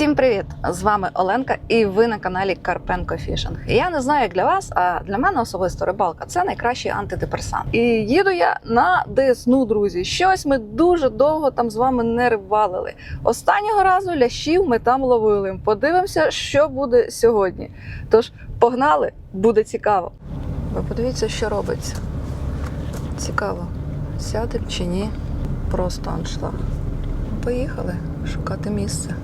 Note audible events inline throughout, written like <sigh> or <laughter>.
Всім привіт! З вами Оленка, і ви на каналі Карпенко Фішинг. Я не знаю, як для вас, а для мене особисто рибалка це найкращий антидепресант. І їду я на Десну, друзі. Щось ми дуже довго там з вами не рибалили. Останнього разу лящів ми там ловили. Подивимося, що буде сьогодні. Тож погнали, буде цікаво. Ви подивіться, що робиться. Цікаво, сядемо чи ні. Просто аншлаг. Поїхали шукати місце.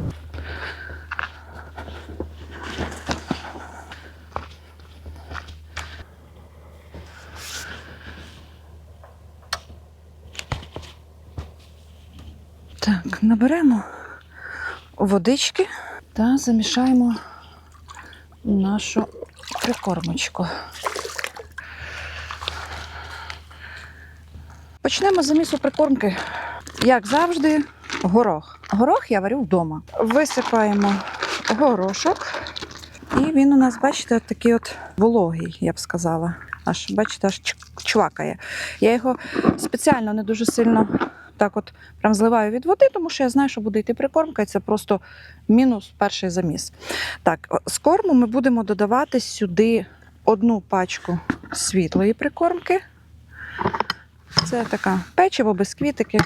Так, наберемо водички та замішаємо нашу прикормочку. Почнемо з замісу прикормки. Як завжди, горох. Горох я варю вдома. Висипаємо горошок. І він у нас, бачите, такий от вологий, я б сказала. Аж, бачите, аж чвакає. Я його спеціально не дуже сильно так от прям зливаю від води, тому що я знаю, що буде йти прикормка, і це просто мінус перший заміс. Так, з корму ми будемо додавати сюди одну пачку світлої прикормки. Це така печиво, бісквітики.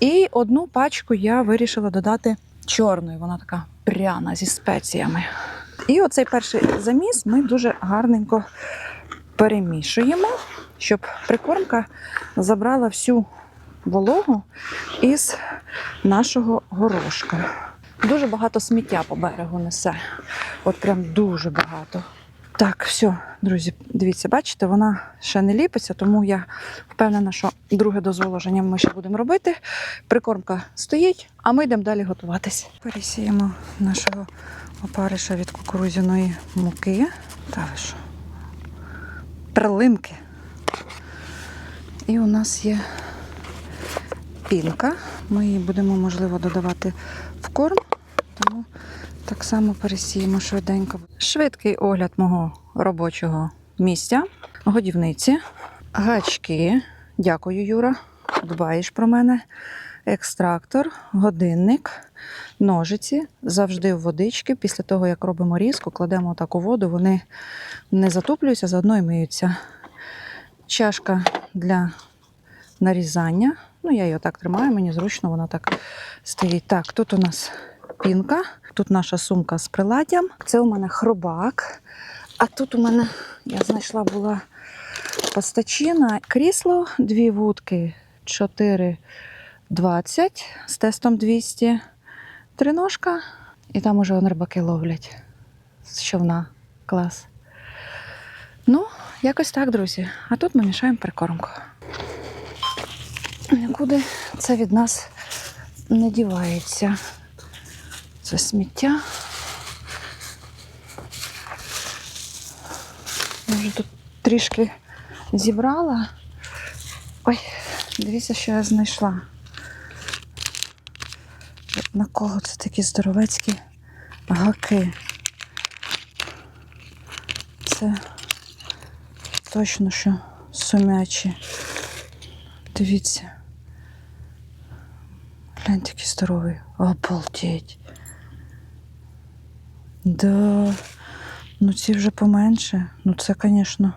І одну пачку я вирішила додати чорної. Вона така пряна зі спеціями. І оцей перший заміс ми дуже гарненько перемішуємо, щоб прикормка забрала всю вологу із нашого горошка. Дуже багато сміття по берегу несе. От прям дуже багато. Так, все, друзі, дивіться, бачите, вона ще не ліпиться, тому я впевнена, що друге дозволоження ми ще будемо робити. Прикормка стоїть, а ми йдемо далі готуватись. Пересіємо нашого опариша від кукурудзяної муки. Та ви що? Прилимки. І у нас є пінка. Ми її будемо, можливо, додавати в корм, тому так само пересіємо швиденько. Швидкий огляд мого робочого місця, годівниці, гачки. Дякую, Юра. Дбаєш про мене. Екстрактор, годинник, ножиці завжди в водички. Після того, як робимо різку, кладемо так у воду, вони не затоплюються, заодно і миються. Чашка для нарізання. Ну, я її так тримаю, мені зручно, вона так стоїть. Так, тут у нас пінка, тут наша сумка з приладдям. Це у мене хробак. А тут у мене, я знайшла була постачина, крісло, дві вудки 4,20 з тестом 200, триножка. І там уже рибаки ловлять з човна. Клас. Ну, якось так, друзі. А тут ми мішаємо прикормку. Нікуди це від нас не дівається. Це сміття. Я вже тут трішки зібрала. Ой, дивіться, що я знайшла. На кого це такі здоровецькі гаки? Це точно що сумячі. Дивіться. Гляньте, який здоровий. Обалдеть. Да. Ну ці вже поменше. Ну це, звісно,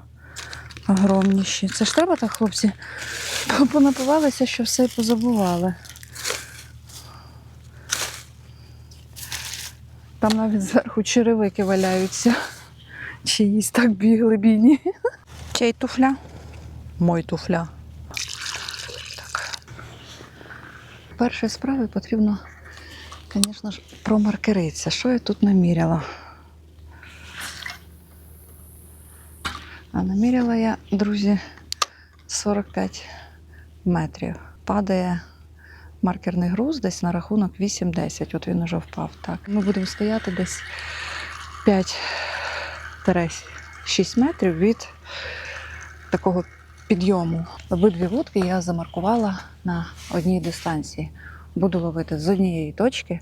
огромніші. Це ж треба так, хлопці, <laughs> понапивалися, що все позабували. Там навіть зверху черевики валяються. Чиїсь так бігли бідні. <laughs> Чей туфля? Мой туфля. Першої справи потрібно, звісно ж, промаркеритися. Що я тут наміряла? А наміряла я, друзі, 45 метрів. Падає маркерний груз десь на рахунок 8-10. От він уже впав. Так. Ми будемо стояти десь 5-6 метрів від такого підйому. Обидві вудки я замаркувала на одній дистанції. Буду ловити з однієї точки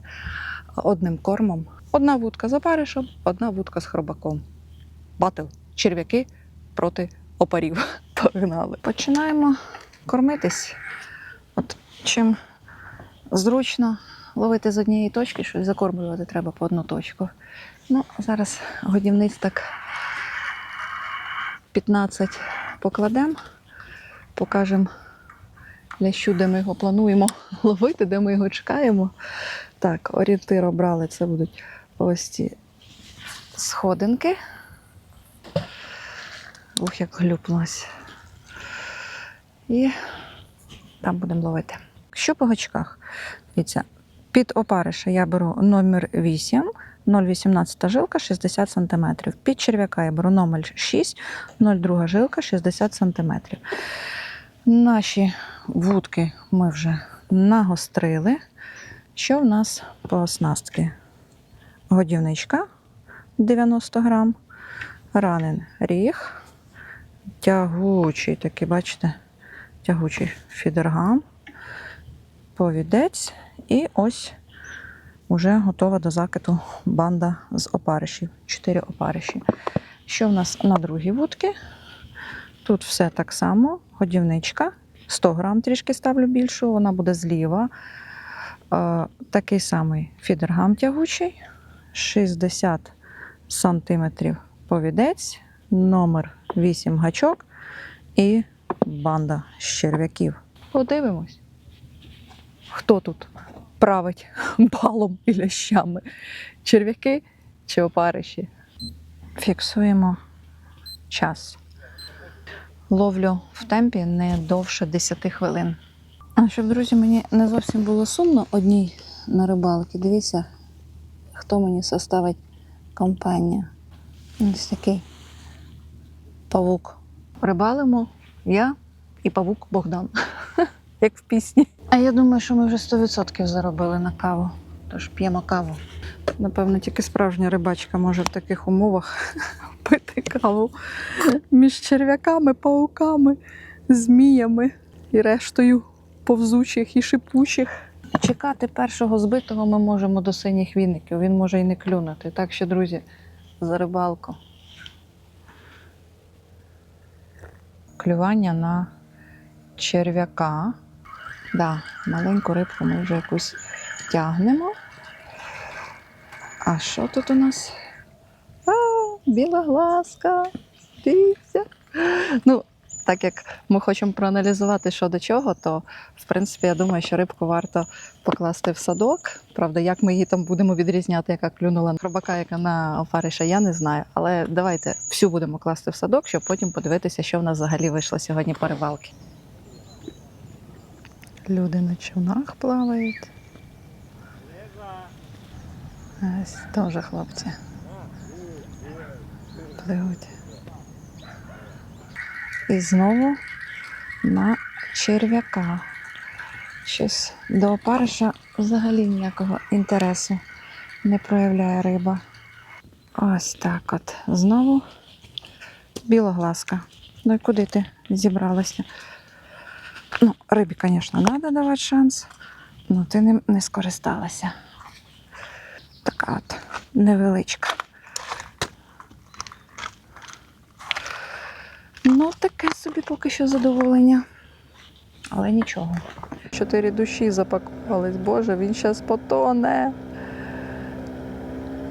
одним кормом. Одна вудка з опаришем, одна вудка з хробаком. Батл. Черв'яки проти опарів. <laughs> Погнали. Починаємо кормитись. От чим зручно ловити з однієї точки, що закормлювати треба по одну точку. Ну, зараз годівниць так 15 покладемо, покажемо лящу, де ми його плануємо <laughs> ловити, де ми його чекаємо. Так, орієнтир обрали, це будуть ось ці сходинки. Ух, як глюпнулась. І там будемо ловити. Що по гачках? Дивіться, під опариша я беру номер 8, 0,18 жилка 60 см. Під черв'яка я беру номер 6, 0,2 жилка 60 см. Наші вудки ми вже нагострили. Що в нас по оснастки? Годівничка 90 грам, ранен ріг, тягучий такий, бачите, тягучий фідергам, повідець і ось уже готова до закиту банда з опаришів. Чотири опариші. Що в нас на другій вудці? Тут все так само, годівничка. 100 грам трішки ставлю більшу, вона буде зліва. Е, такий самий фідергам тягучий, 60 сантиметрів повідець, номер 8 гачок і банда з черв'яків. Подивимось, хто тут править <laughs> балом і лящами. Черв'яки чи опариші. Фіксуємо час. Ловлю в темпі не довше 10 хвилин. А щоб, друзі, мені не зовсім було сумно одній на рибалки. Дивіться, хто мені составить компанію. Ось такий павук. Рибалимо я і павук Богдан. <laughs> Як в пісні. А я думаю, що ми вже 100% заробили на каву. Тож п'ємо каву. Напевно, тільки справжня рибачка може в таких умовах <laughs> пити каву між черв'яками, пауками, зміями і рештою повзучих і шипучих. Чекати першого збитого ми можемо до синіх віників. Він може і не клюнути. Так що, друзі, за рибалку. Клювання на черв'яка. Да, маленьку рибку ми вже якусь тягнемо. А що тут у нас? А, біла глазка. Дивіться. Ну, так як ми хочемо проаналізувати, що до чого, то в принципі я думаю, що рибку варто покласти в садок. Правда, як ми її там будемо відрізняти, яка клюнула хробака, яка на опариша, я не знаю. Але давайте всю будемо класти в садок, щоб потім подивитися, що в нас взагалі вийшло сьогодні по рибалки. Люди на човнах плавають. Ось теж хлопці. Пливуть. І знову на черв'яка. Щось до опариша взагалі ніякого інтересу не проявляє риба. Ось так от. Знову білоглазка. Ну і куди ти зібралася? Ну, рибі, звісно, треба давати шанс, але ти ним не скористалася. Така от невеличка. Ну, таке собі поки що задоволення. Але нічого. Чотири душі запакувались. Боже, він зараз потоне.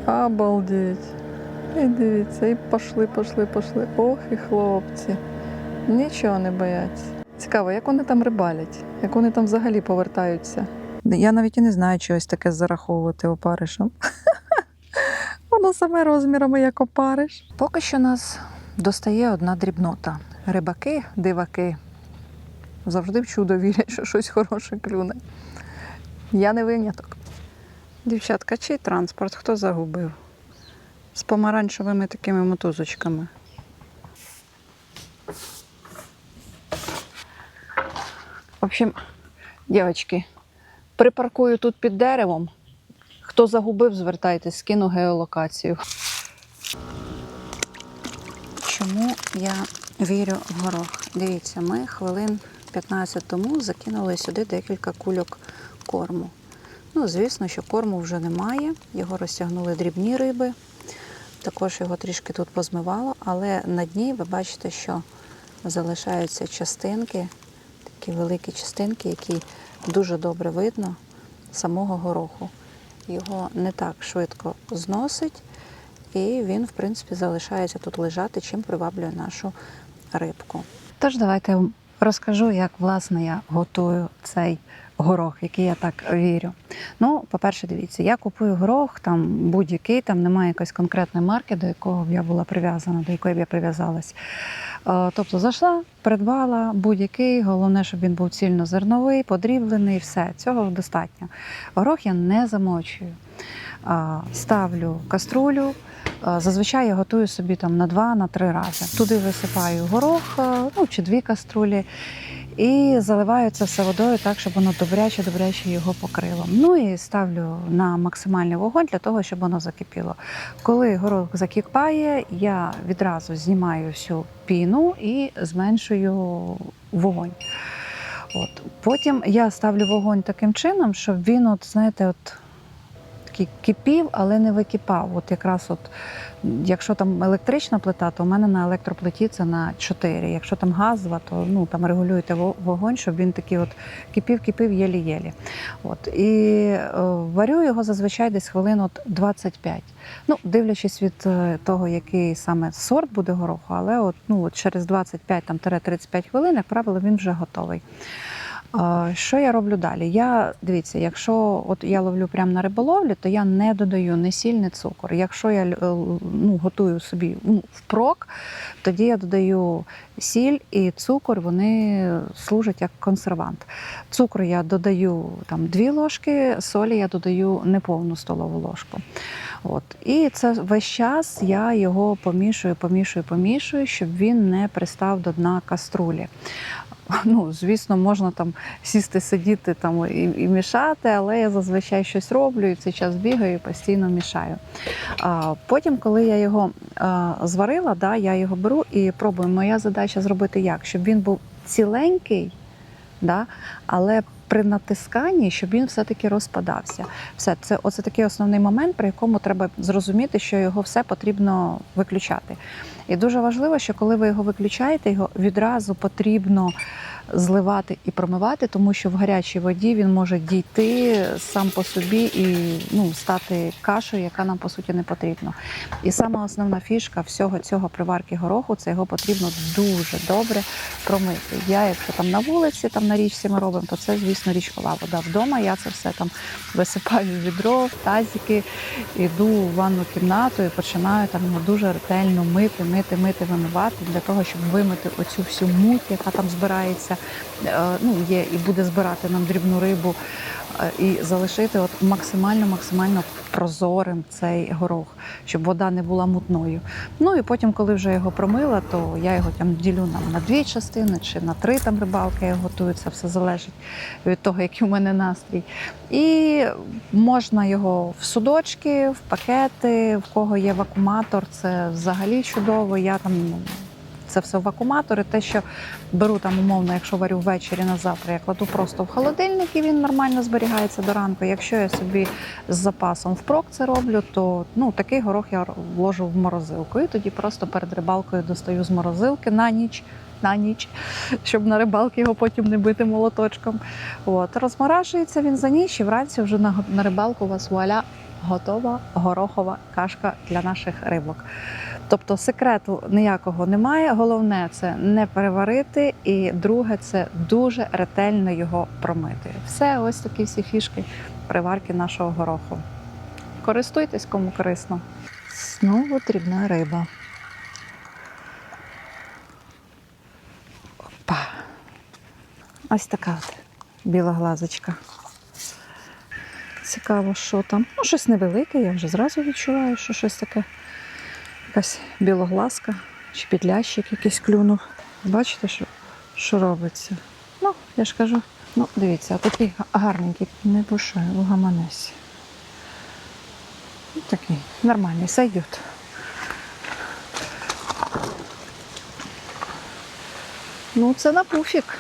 Обалдеть. І дивіться, і пошли, пошли, пошли. Ох, і хлопці. Нічого не бояться. Цікаво, як вони там рибалять, як вони там взагалі повертаються. Я навіть і не знаю, чи ось таке зараховувати опаришем. <laughs> Воно саме розмірами як опариш. Поки що нас достає одна дрібнота. Рибаки, диваки завжди в чудо вірять, що щось хороше клюне. Я не виняток. Дівчатка, чий транспорт? Хто загубив? З помаранчевими такими мотузочками. В общем, дівчатки, припаркую тут під деревом. Хто загубив, звертайтесь, скину геолокацію. Чому я вірю в горох? Дивіться, ми хвилин 15 тому закинули сюди декілька кульок корму. Ну, звісно, що корму вже немає. Його розтягнули дрібні риби. Також його трішки тут позмивало, але на дні ви бачите, що залишаються частинки, такі великі частинки, які дуже добре видно. самого гороху. Його не так швидко зносить, і він, в принципі, залишається тут лежати, чим приваблює нашу рибку. Тож давайте розкажу, як власне я готую цей горох, який я так вірю. Ну, по-перше, дивіться, я купую горох, там будь-який, там немає якоїсь конкретної марки, до якого б я була прив'язана, до якої б я прив'язалась. Е, Тобто зайшла, придбала будь-який, головне, щоб він був цільнозерновий, подріблений, все. Цього достатньо. Горох я не замочую. Ставлю каструлю. е, Зазвичай я готую собі там на два, на три рази. Туди висипаю горох, е, ну чи дві каструлі, і заливаю це все водою так, щоб воно добряче, добряче його покрило. Ну і ставлю на максимальний вогонь для того, щоб воно закипіло. Коли горох закипає, я відразу знімаю всю піну і зменшую вогонь. От. Потім я ставлю вогонь таким чином, щоб він, от, знаєте, от такий кипів, але не википав. От якраз от, якщо там електрична плита, то у мене на електроплиті це на 4. Якщо там газова, то ну, там регулюєте вогонь, щоб він такий от кипів, кипів, єлі-єлі. От. І е, варю його зазвичай десь хвилин от 25. Ну, дивлячись від е, того, який саме сорт буде гороху, але от, ну, от через 25-35 хвилин, як правило, він вже готовий. Що я роблю далі? Я дивіться, якщо от я ловлю прямо на риболовлі, то я не додаю ні сіль, ні цукор. Якщо я е, ну, готую собі ну, впрок, тоді я додаю сіль і цукор, вони служать як консервант. Цукру я додаю там дві ложки, солі я додаю неповну столову ложку. От. І це весь час я його помішую, помішую, помішую, щоб він не пристав до дна каструлі. <laughs> Ну, звісно, можна там сісти, сидіти там і, і мішати, але я зазвичай щось роблю і цей час бігаю і постійно мішаю. А, потім, коли я його а, зварила, да, я його беру і пробую. Моя задача зробити як? Щоб він був ціленький, да, але при натисканні, щоб він все-таки розпадався. Все, це оце такий основний момент, при якому треба зрозуміти, що його все потрібно виключати. І дуже важливо, що коли ви його виключаєте, його відразу потрібно зливати і промивати, тому що в гарячій воді він може дійти сам по собі і ну, стати кашею, яка нам по суті не потрібна. І сама основна фішка всього цього приварки гороху це його потрібно дуже добре промити. Я, якщо там на вулиці, там на річці ми робимо, то це, звісно, річкова вода. Вдома я це все там висипаю в відро, в тазики, іду в ванну кімнату і починаю там його дуже ретельно мити, мити, мити, вимивати для того, щоб вимити оцю всю муть, яка там збирається, е, ну є і буде збирати нам дрібну рибу, е, і залишити от максимально, максимально прозорим цей горох, щоб вода не була мутною. Ну і потім, коли вже його промила, то я його там ділю нам на дві частини чи на три там рибалки я готую. Це все залежить від того, який у мене настрій. І можна його в судочки, в пакети, в кого є вакууматор, це взагалі чудово. Я там ну, це все в вакууматори. Те, що беру там умовно, якщо варю ввечері на завтра, я кладу просто в холодильник і він нормально зберігається до ранку. Якщо я собі з запасом впрок це роблю, то ну такий горох я вложу в морозилку. І тоді просто перед рибалкою достаю з морозилки на ніч. На ніч, щоб на рибалки його потім не бити молоточком. От, розморажується він за ніч, і вранці вже на, на рибалку у вас вуаля готова горохова кашка для наших рибок. Тобто секрету ніякого немає. Головне це не переварити, і друге це дуже ретельно його промити. Все, ось такі всі фішки приварки нашого гороху. Користуйтесь кому корисно. Знову дрібна риба. Опа. Ось така от біла глазочка. Цікаво, що там. Ну, щось невелике, я вже зразу відчуваю, що щось таке. Якась білоглазка чи підлящик якийсь клюнув. Бачите, що, що робиться? Ну, я ж кажу, ну, дивіться, а такий гарненький, не бушує в гаманесі. Ну, Такий нормальний, сойдет. Ну, це на пуфік.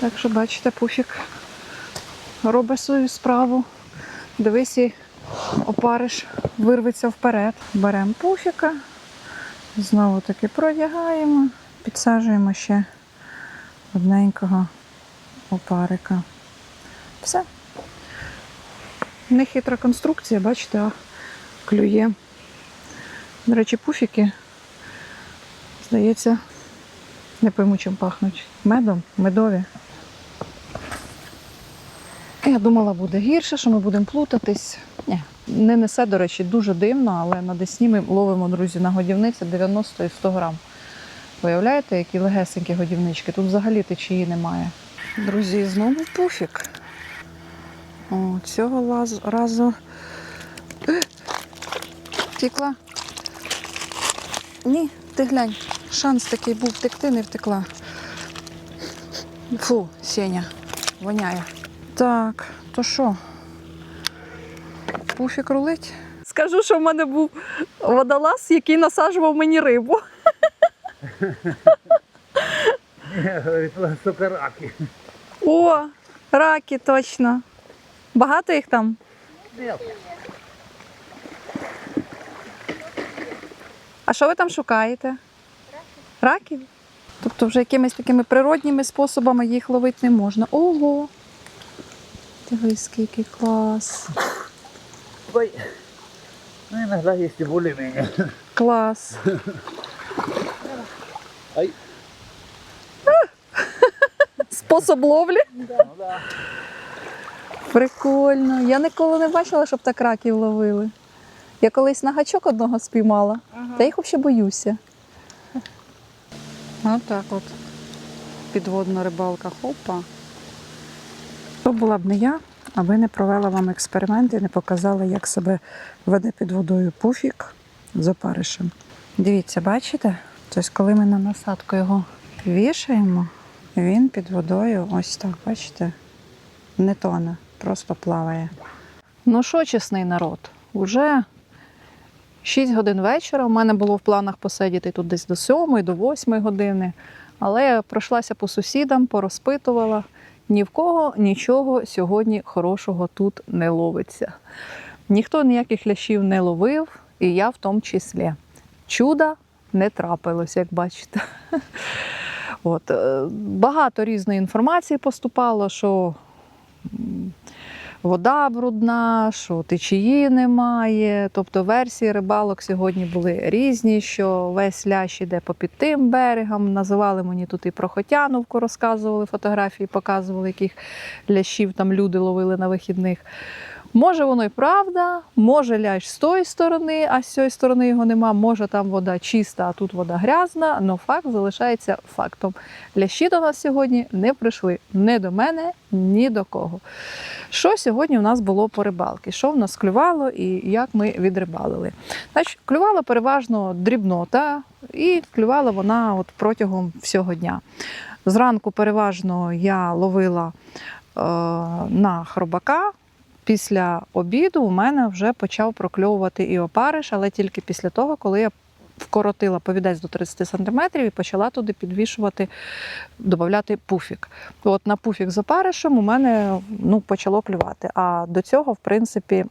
Так що, бачите, пуфік робить свою справу. Дивись, і опариш вирветься вперед. Беремо пуфіка, знову таки продягаємо, підсаджуємо ще одненького опарика. Все. Не хитра конструкція, бачите, а клює. До речі, пуфіки, здається, не пойму, чим пахнуть. Медом, медові. Я думала, буде гірше, що ми будемо плутатись. Ні. Не несе, до речі, дуже дивно, але на Десні ми ловимо, друзі, на годівниці 90 і 100 грам. Виявляєте, які легесенькі годівнички? Тут взагалі течії немає. Друзі, знову пуфік. О, цього разу. Е, Втекла. Ні, ти глянь. Шанс такий був втекти, не втекла. Фу, Сеня, воняє. Так, то що? Пуфік рулить? Скажу, що в мене був водолаз, який насаджував мені рибу. Сука, раки. О, раки, точно. Багато їх там? А що ви там шукаєте? Раків? Тобто вже якимись такими природніми способами їх ловити не можна. Ого! Дивись, скільки клас. Ой. Ну, иногда есть и более-менее. Клас. Ай. Способ ловлі? Ну да. Прикольно. Я ніколи не бачила, щоб так раків ловили. Я колись на гачок одного спіймала, та їх взагалі боюся. Отак от. Підводна рибалка. Хопа. То була б не я, аби не провела вам експеримент і не показала, як себе веде під водою пуфік з опаришем. Дивіться, бачите? Тобто, коли ми на насадку його вішаємо, він під водою ось так, бачите, не тоне, просто плаває. Ну що, чесний народ, уже 6 годин вечора. У мене було в планах посидіти тут десь до 7, до 8 години. Але я пройшлася по сусідам, порозпитувала. Ні в кого нічого сьогодні хорошого тут не ловиться. Ніхто ніяких лящів не ловив, і я в тому числі. Чуда не трапилось, як бачите. От, е, багато різної інформації поступало, що вода брудна, що течії немає. Тобто версії рибалок сьогодні були різні, що весь лящ іде по під тим берегам. Називали мені тут і про Хотяновку, розказували фотографії, показували, яких лящів там люди ловили на вихідних. Може, воно і правда, може лящ з тої сторони, а з цієї сторони його нема. Може там вода чиста, а тут вода грязна. але факт залишається фактом. Лящі до нас сьогодні не прийшли ні до мене, ні до кого. Що сьогодні у нас було по рибалки? Що в нас клювало і як ми відрибалили? Значить, клювала переважно дрібнота, і клювала вона от протягом всього дня. Зранку переважно я ловила е, на хробака. Після обіду у мене вже почав прокльовувати і опариш, але тільки після того, коли я вкоротила повідець до 30 см і почала туди підвішувати, додати пуфік. От на пуфік з опаришем у мене ну, почало клювати. А до цього, в принципі,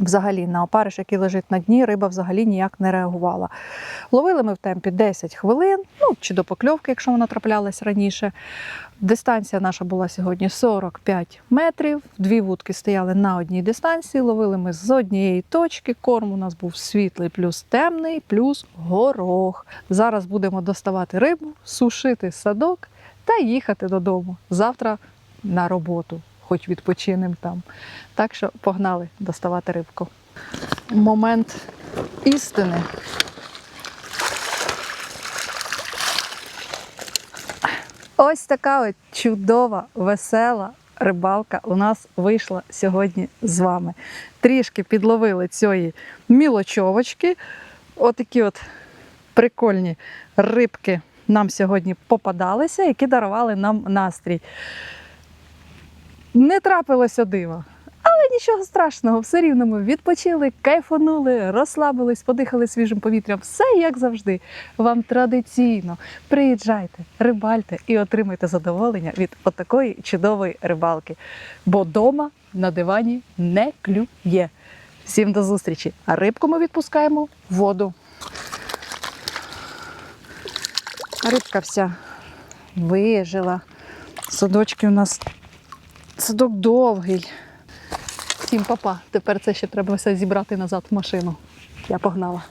взагалі на опариш, який лежить на дні, риба взагалі ніяк не реагувала. Ловили ми в темпі 10 хвилин, ну чи до покльовки, якщо вона траплялась раніше. Дистанція наша була сьогодні 45 метрів. Дві вудки стояли на одній дистанції. Ловили ми з однієї точки. Корм у нас був світлий, плюс темний, плюс горох. Зараз будемо доставати рибу, сушити садок та їхати додому. Завтра на роботу, хоч відпочинемо там. Так що погнали доставати рибку. Момент істини. Ось така от чудова, весела рибалка у нас вийшла сьогодні з вами. Трішки підловили цієї мілочовочки. Отакі от прикольні рибки нам сьогодні попадалися, які дарували нам настрій. Не трапилося дива. Але нічого страшного, все рівно ми відпочили, кайфанули, розслабились, подихали свіжим повітрям. Все як завжди. Вам традиційно приїжджайте, рибальте і отримайте задоволення від отакої чудової рибалки. Бо дома на дивані не клює. Всім до зустрічі! А рибку ми відпускаємо в воду. Рибка вся вижила. Садочки у нас садок довгий. Всім папа. Тепер це ще треба все зібрати назад в машину. Я погнала.